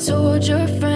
soldier friend.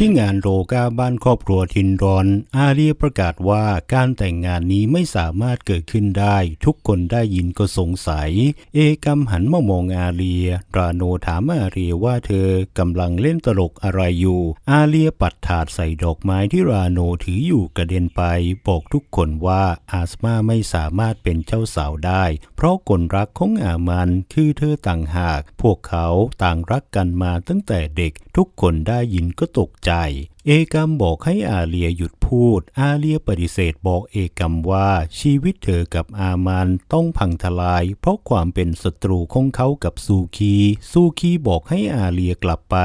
ที่งานโรกาบ้านครอบครัวทินรอน อาเรียประกาศว่าการแต่งงานนี้ไม่สามารถเกิดขึ้นได้ ทุกคนได้ยินก็สงสัย เอกำหันมามองอาเรีย ราโนถามอาเรียว่าเธอกำลังเล่นตลกอะไรอยู่ อาเรียปัดถาดใส่ดอกไม้ที่ราโนถืออยู่กระเด็นไป บอกทุกคนว่าอาสมาไม่สามารถเป็นเจ้าสาวได้ เพราะคนรักของอามันคือเธอต่างหาก พวกเขาต่างรักกันมาตั้งแต่เด็ก ทุกคนได้ยินก็ตกใจ เอกมบอกให้อาเลียหยุดพูด อาเลียปฏิเสธบอกเอกมว่าชีวิตเธอกับอามันต้องพังทลาย เพราะความเป็นศัตรูของเขากับซูคีซูคีบอกให้อาเลียกลับไป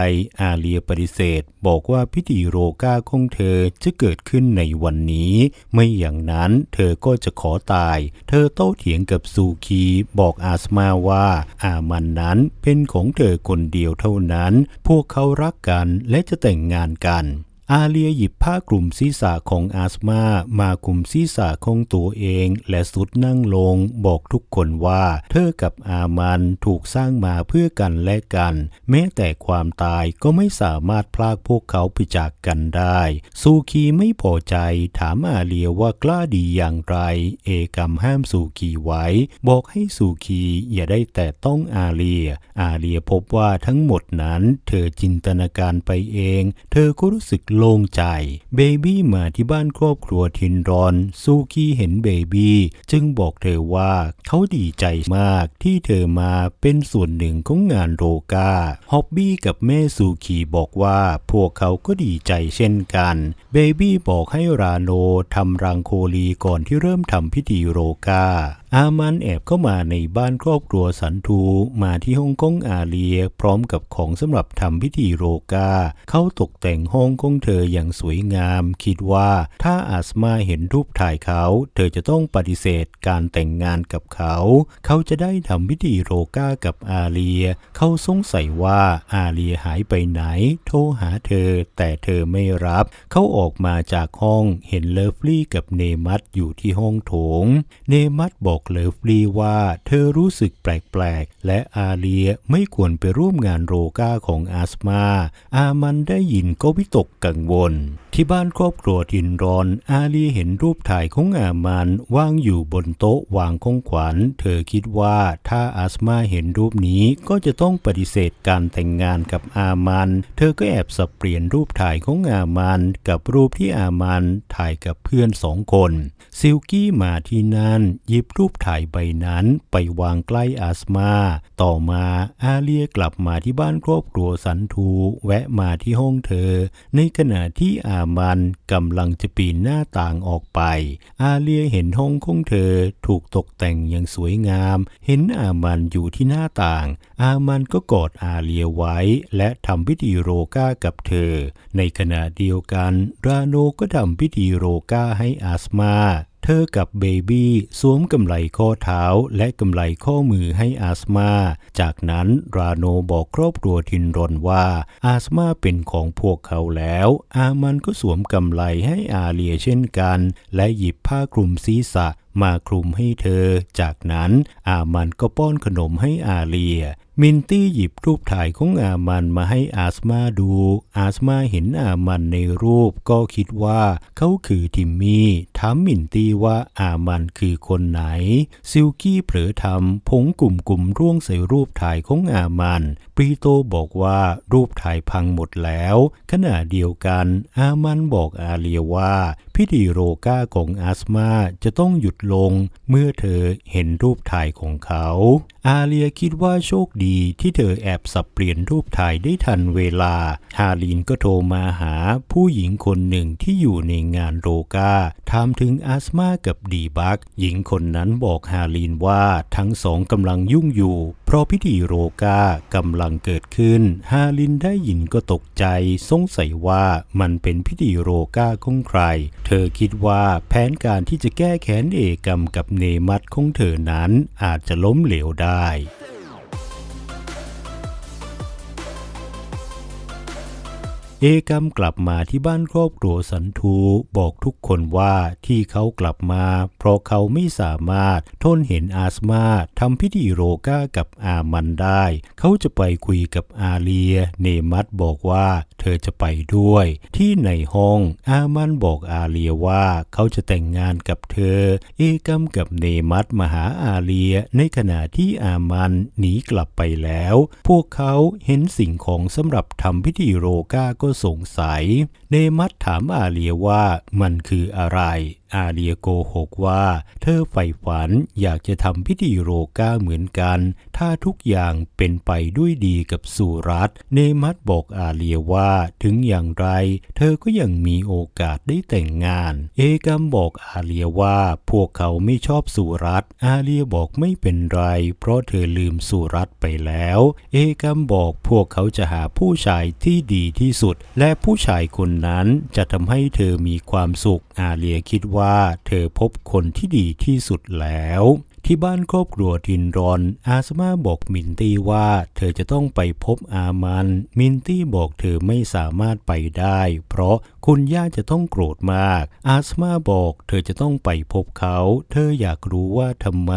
อาเลียปฏิเสธ บอกว่าพิธีโรกาของเธอจะเกิดขึ้นในวันนี้ ไม่อย่างนั้นเธอก็จะขอตาย เธอโต้เถียงกับซูคีบอกอาสมาว่า อามันนั้นเป็นของเธอคนเดียวเท่านั้น พวกเขารักกันและจะแต่งงานกัน อาเลียหยิบผ้าคลุมศีรษะของอาสมามาคลุมศีรษะของตัวเอง และสุดนั่งลงบอกทุกคนว่า เธอกับอามันถูกสร้างมาเพื่อกันและกัน แม้แต่ความตายก็ไม่สามารถพลากพวกเขาไปจากกันได้ ซูคีไม่พอใจถามอาเลียว่ากล้าดีอย่างไร เอกมห้ามซูคีไว้ บอกให้ซูคีอย่าได้แต่ต้องอาเลีย อาเลียพบว่าทั้งหมดนั้น เธอจินตนาการไปเอง เธอก็รู้สึกโล่งใจ เบบี้มาที่บ้านครอบครัวทินรอน ซูคีเห็นเบบี้จึงบอกเธอว่าเขาดีใจมากที่เธอมาเป็นส่วนหนึ่งของงานโรกาฮอบบี้กับแม่ซูคีบอกว่าพวกเขาก็ดีใจเช่นกัน เบบี้บอกให้ราโนทำรังโคลีก่อนที่เริ่มทำพิธีโรกา อามันแอบเข้ามาในบ้านครอบครัวสันทูมาที่ฮ่องกงอาเลีย พร้อมกับของสำหรับทำพิธีโรกา เขาตกแต่งห้องของเธออย่างสวยงาม คิดว่าถ้าอาสมาเห็นรูปถ่ายเขา เธอจะต้องปฏิเสธการแต่งงานกับเขา เขาจะได้ทำพิธีโรกากับอาเลีย เขาสงสัยว่าอาเลียหายไปไหน โทรหาเธอ แต่เธอไม่รับ เขาออกมาจากห้องเห็นเลิฟลี่กับเนมัตอยู่ที่ห้องโถง เนมัตบอกเลิฟลี่ว่าเธอรู้สึกแปลกๆ และอาเลียไม่ควรไปร่วมงานโรกาของอาสมา อามันได้ยินก็วิตกกังวล ที่บ้านครอบครัวทินรอน อาเลียเห็นรูปถ่ายของอามันวางอยู่บนโต๊ะวางของขวัญ เธอคิดว่าถ้าอาสมาเห็นรูปนี้ก็จะต้องปฏิเสธการแต่งงานกับอามัน เธอก็แอบสับเปลี่ยนรูปถ่ายของอามันกับรูปที่อามันถ่ายกับเพื่อนสองคน ซิลกี้มาที่นั่นหยิบรูปถ่ายใบนั้นไปวางใกล้อาสมา ต่อมาอาเลียกลับมาที่บ้านครอบครัวสันทูแวะมาที่ห้องเธอ ในขณะที่อามันกำลังจะปีนหน้าต่างออกไป อาเลียเห็นห้องของเธอถูกตกแต่งอย่างสวยงาม เห็นอามันอยู่ที่หน้าต่าง อามันก็กอดอาเลียไว้ และทำพิธีโรกากับเธอ ในขณะเดียวกัน ราโนก็ทำพิธีโรกาให้อาสมา เธอกับเบบี้สวมกำไลข้อเท้าและกำไลข้อมือให้อาสมา จากนั้นราโนบอกครอบครัวทินรอนว่า อาสมาเป็นของพวกเขาแล้ว อามันก็สวมกำไลให้อาเลียเช่นกัน และหยิบผ้าคลุมศีรษะมาคลุมให้เธอ จากนั้นอามันก็ป้อนขนมให้อาเลีย มินตี้หยิบรูปถ่ายของอามันมาให้อาสมาดู อาสมาเห็นอามันในรูปก็คิดว่าเขาคือทิมมี่ ถามมินตี้ว่าอามันคือคนไหน ซิลกี้เผลอทำผงกลุ่มกลุ่มร่วงใส่รูปถ่ายของอามัน ปรีโตบอกว่ารูปถ่ายพังหมดแล้ว ขณะเดียวกัน อามันบอกอาเลียว่า พิธีโรกาของอาสมาจะต้องหยุดลงเมื่อเธอเห็นรูปถ่ายของเขา อาเลียคิดว่าโชคดีที่เธอแอบสับเปลี่ยนรูปถ่ายได้ทันเวลา ฮาลินก็โทรมาหาผู้หญิงคนหนึ่งที่อยู่ในงานโรกาถามถึงอาสมากับดีบัก หญิงคนนั้นบอกฮาลินว่าทั้งสองกำลังยุ่งอยู่ เพราะพิธีโรกากำลังเกิดขึ้น ฮาลินได้ยินก็ตกใจ สงสัยว่ามันเป็นพิธีโรกาของใคร เธอคิดว่าแผนการที่จะแก้แค้นเอกรรมกับเนมัตของเธอนั้นอาจจะล้มเหลวได้ เอกำกลับมาที่บ้านครอบครัวสันทูบอกทุกคนว่าที่เขากลับมา เพราะเขาไม่สามารถทนเห็นอาสมาทำพิธีโรก้ากับอามันได้ เขาจะไปคุยกับอาเลีย เนมัตบอกว่าเธอจะไปด้วย ที่ในห้องอามันบอกอาเลียว่าเขาจะแต่งงานกับเธอ เอกำกับเนมัตมาหาอาเลีย ในขณะที่อามันหนีกลับไปแล้ว พวกเขาเห็นสิ่งของสำหรับทำพิธีโรก้าก็สงสัย เนมัตถามอาเลียว่ามันคืออะไร อาเลียโกหกว่า เธอใฝ่ฝันอยากจะทำพิธีโรก้าเหมือนกัน ถ้าทุกอย่างเป็นไปด้วยดีกับสุรัตเนมัตบอกอาเลียว่าถึงอย่างไร เธอก็ยังมีโอกาสได้แต่งงาน เอกัมบอกอาเลียว่าพวกเขาไม่ชอบสุรัตอาเลียบอกไม่เป็นไร เพราะเธอลืมสุรัตไปแล้ว เอกัมบอกพวกเขาจะหาผู้ชายที่ดีที่สุด และผู้ชายคนนั้นจะทำให้เธอมีความสุขอาเลียคิดว่าว่าเธอพบคนที่ดีที่สุดแล้ว ที่บ้านครอบครัวทินรอน อาสมาบอกมินตี้ว่า เธอจะต้องไปพบอามัน มินตี้บอกเธอไม่สามารถไปได้ เพราะคุณย่าจะต้องโกรธมาก อาสมาบอกเธอจะต้องไปพบเขา เธออยากรู้ว่าทำไม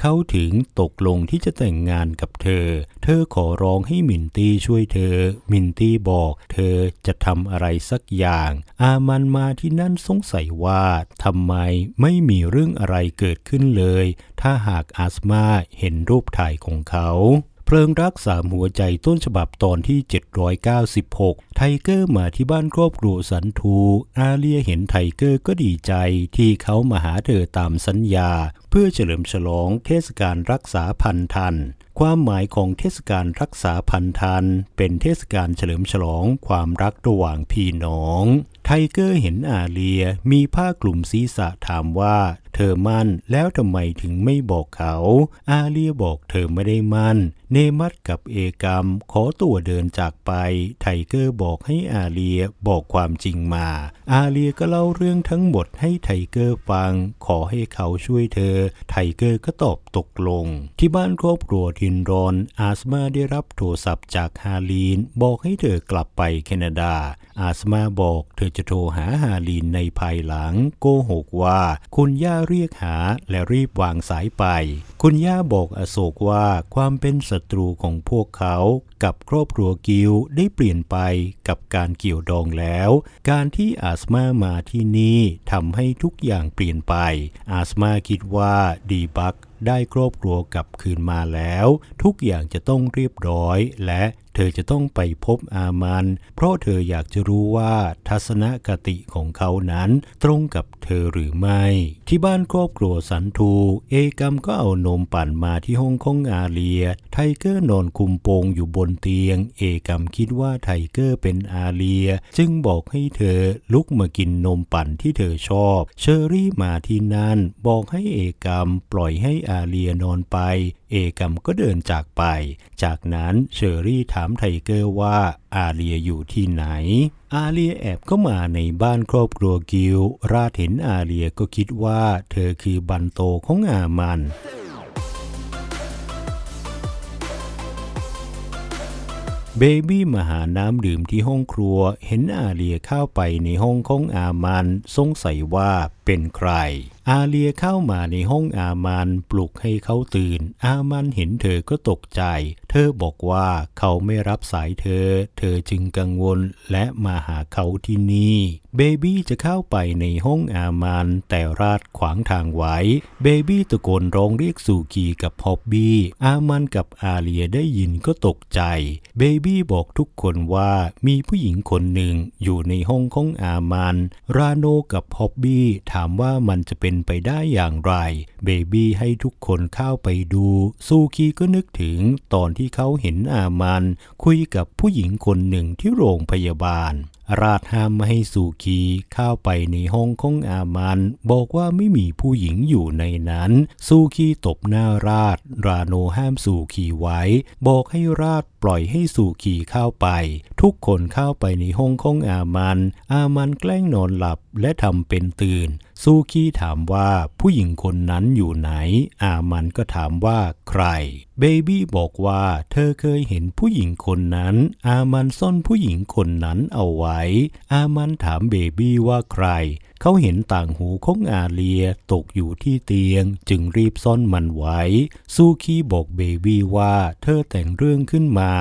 เขาถึงตกลงที่จะแต่งงานกับเธอ เธอขอร้องให้มินตี้ช่วยเธอ มินตี้บอกเธอจะทำอะไรสักอย่าง อามันมาที่นั่นสงสัยว่าทำไมไม่มีเรื่องอะไรเกิดขึ้นเลยถ้าหากอาสมาเห็นรูปถ่ายของเขา เพลิงรักสามหัวใจต้นฉบับตอนที่ 796 ไทเกอร์มาที่บ้านครอบครัวสันทูอาเลียเห็นไทเกอร์ก็ดีใจที่เขามาหาเธอตามสัญญา เพื่อเฉลิมฉลองเทศกาลรักษาพันธันความหมายของเทศกาลรักษาพันธันเป็นเทศกาลเฉลิมฉลองความรักระหว่างพี่น้อง ไทเกอร์เห็นอาเลียมีผ้ากลุ่มศีรษะถามว่า เธอมั่นแล้วทำไมถึงไม่บอกเขา อาเลียบอกเธอไม่ได้มั่น เนมัตกับเอกรมขอตัวเดินจากไป ไทเกอร์บอกให้อาเลียบอกความจริงมา อาเลียก็เล่าเรื่องทั้งหมดให้ไทเกอร์ฟัง ขอให้เขาช่วยเธอ ไทเกอร์ก็ตอบตกลง ที่บ้านครอบครัวทินรอน อาสมาได้รับโทรศัพท์จากฮาลีน บอกให้เธอกลับไปแคนาดา อาสมาบอกเธอจะโทรหาฮาลีนในภายหลัง โกหกว่าคุณย่าเรียกหาและรีบวางสายไป คุณย่าบอกอโศกว่าความเป็นศัตรูของพวกเขากับครอบครัวกิลได้เปลี่ยนไปกับการเกี่ยวดองแล้ว การที่อาสมามาที่นี่ทำให้ทุกอย่างเปลี่ยนไป อาสมาคิดว่าดีบักได้ครอบครัวกลับคืนมาแล้ว ทุกอย่างจะต้องเรียบร้อยและ เธอจะต้องไปพบอามัน เพราะเธออยากจะรู้ว่าทัศนคติของเขานั้นตรงกับเธอหรือไม่ ที่บ้านครอบครัวสันทูเอกัมก็เอานมปั่นมาที่ห้องของอาเลีย ไทเกอร์นอนคุมโปงอยู่บนเตียง เอกัมคิดว่าไทเกอร์เป็นอาเลีย จึงบอกให้เธอลุกมากินนมปั่นที่เธอชอบ เชอรี่มาที่นั่น บอกให้เอกัมปล่อยให้อาเลียนอนไป เอกัมก็เดินจากไป จากนั้นเชอรี่ถามไทเกอร์ว่าอาเลียอยู่ที่ไหน อาเลียแอบเข้ามาในบ้านครอบครัวกิล ราเห็นอาเลียก็คิดว่าเธอคือบันโตของอามันเบบี้มาหาน้ำดื่มที่ห้องครัว เห็นอาเลียเข้าไปในห้องของอามัน สงสัยว่าเป็นใคร อาเลียเข้ามาในห้องอามันปลุกให้เขาตื่น อามันเห็นเธอก็ตกใจ เธอบอกว่าเขาไม่รับสายเธอ เธอจึงกังวลและมาหาเขาที่นี่ เบบี้จะเข้าไปในห้องอามันแต่ราดขวางทางไว้ เบบี้ตะโกนร้องเรียกสูกีกับฮอบบี้ อามันกับอาเลียได้ยินก็ตกใจ เบบี้บอกทุกคนว่ามีผู้หญิงคนหนึ่งอยู่ในห้องของอามัน ราโนกับฮอบบี้ถามว่ามันจะเป็นไปได้อย่างไร เบบี้ให้ทุกคนเข้าไปดู ซูคีก็นึกถึงตอนที่เขาเห็นอามัน คุยกับผู้หญิงคนหนึ่งที่โรงพยาบาล ราชห้ามไม่ให้สุขีเข้าไปในห้องของอามัน บอกว่าไม่มีผู้หญิงอยู่ในนั้น สุขีตบหน้าราช ราโนห้ามสุขีไว้ บอกให้ราชปล่อยให้สุขีเข้าไป ทุกคนเข้าไปในห้องของอามัน อามันแกล้งนอนหลับและทำเป็นตื่นซูคีถามว่าผู้หญิงคนนั้นอยู่ไหน อามันก็ถามว่าใคร เบบี้บอกว่าเธอเคยเห็นผู้หญิงคนนั้น อามันซ่อนผู้หญิงคนนั้นเอาไว้อามันถามเบบี้ว่าใคร เขาเห็นต่างหูของอาเลียตกอยู่ที่เตียง จึงรีบซ่อนมันไว้ ซูคีบอกเบบี้ว่าเธอแต่งเรื่องขึ้นมา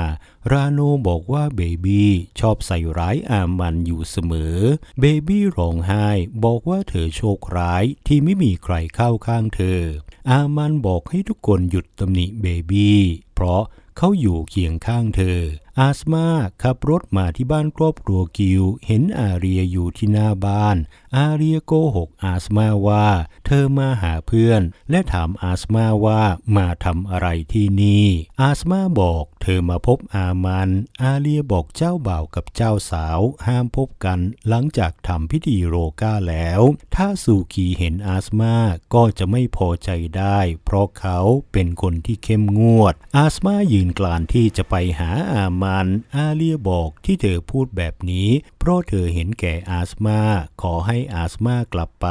ราโนบอกว่าเบบี้ชอบใส่ร้ายอามันอยู่เสมอ เบบี้ร้องไห้บอกว่าเธอโชคร้ายที่ไม่มีใครเข้าข้างเธอ อามันบอกให้ทุกคนหยุดตำหนิเบบี้เพราะเขาอยู่เคียงข้างเธอ อาสมาขับรถมาที่บ้านครอบครัวกิว เห็นอาเรียอยู่ที่หน้าบ้าน อาเรียโกหกอาสมาว่า เธอมาหาเพื่อน และถามอาสมาว่ามาทำอะไรที่นี่ อาสมาบอกเธอมาพบอามัน อาเรียบอกเจ้าบ่าวกับเจ้าสาว ห้ามพบกันหลังจากทำพิธีโรก้าแล้ว ถ้าสุขีเห็นอาสมาก็จะไม่พอใจได้ เพราะเขาเป็นคนที่เข้มงวด อาสมายืนกลานที่จะไปหาอามันอาเลียบอกที่เธอพูดแบบนี้ เพราะเธอเห็นแก่อาสมา ขอให้อาสมากลับไป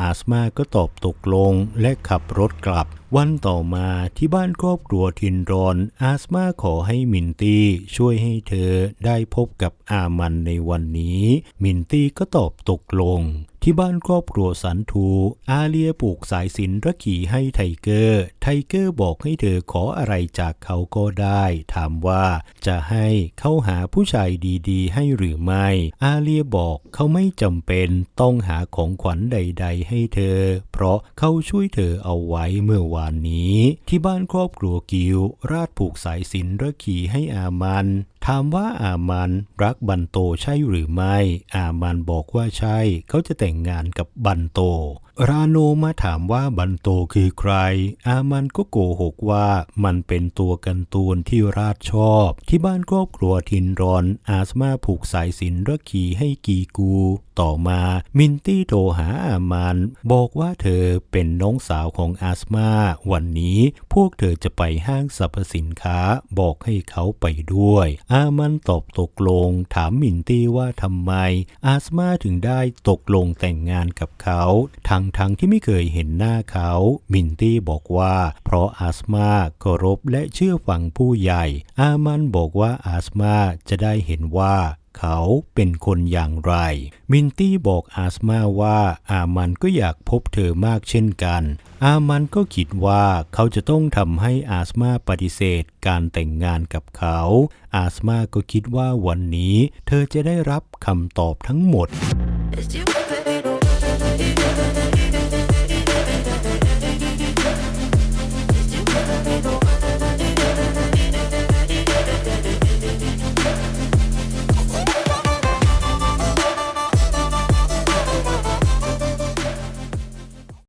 อาสมาก็ตอบตกลงและขับรถกลับ วันต่อมาที่บ้านครอบครัวทินรอน อาสมาขอให้มินตี้ช่วยให้เธอได้พบกับอามันในวันนี้ มินตี้ก็ตอบตกลง ที่บ้านครอบครัวสันทูอาเลียปลูกสายสินระขี่ให้ไทเกอร์ ไทเกอร์บอกให้เธอขออะไรจากเขาก็ได้ ถามว่าจะให้เขาหาผู้ชายดีๆ ให้หรือไม่ อาเลียบอกเขาไม่จำเป็นต้องหาของขวัญใด ๆ ให้เธอ เพราะเขาช่วยเธอเอาไว้เมื่อวานนี้ ที่บ้านครอบครัวกิวราชผูกสายสินระขี่ให้อามัน ถามว่าอามันรักบันโตใช่หรือไม่ อามันบอกว่าใช่ เขาจะแต่งงานกับบันโต ราโนมาถามว่าบันโตคือใคร อามันก็โกหกว่ามันเป็นตัวกันตูนที่ราชชอบ ที่บ้านครอบครัวทินรอน อาสมาผูกสายสินระขีให้กีกู ต่อมามินตี้โทรหาอามัน บอกว่าเธอเป็นน้องสาวของอาสมาวันนี้พวกเธอจะไปห้างสรรพสินค้าบอกให้เขาไปด้วย อามันตอบตกลง ถามมินตี้ว่าทำไม อาสมาถึงได้ตกลงแต่งงานกับเขาทั้งทั้งที่ไม่เคยเห็นหน้าเขา มินตี้บอกว่า เพราะอาสมาเคารพและเชื่อฟังผู้ใหญ่ อามันบอกว่าอาสมาจะได้เห็นว่าเขาเป็นคนอย่างไร มินตี้บอกอาสมาว่าอามันก็อยากพบเธอมากเช่นกัน อามันก็คิดว่าเขาจะต้องทำให้อาสมาปฏิเสธการแต่งงานกับเขา อาสมาก็คิดว่าวันนี้ เธอจะได้รับคำตอบทั้งหมด Is you.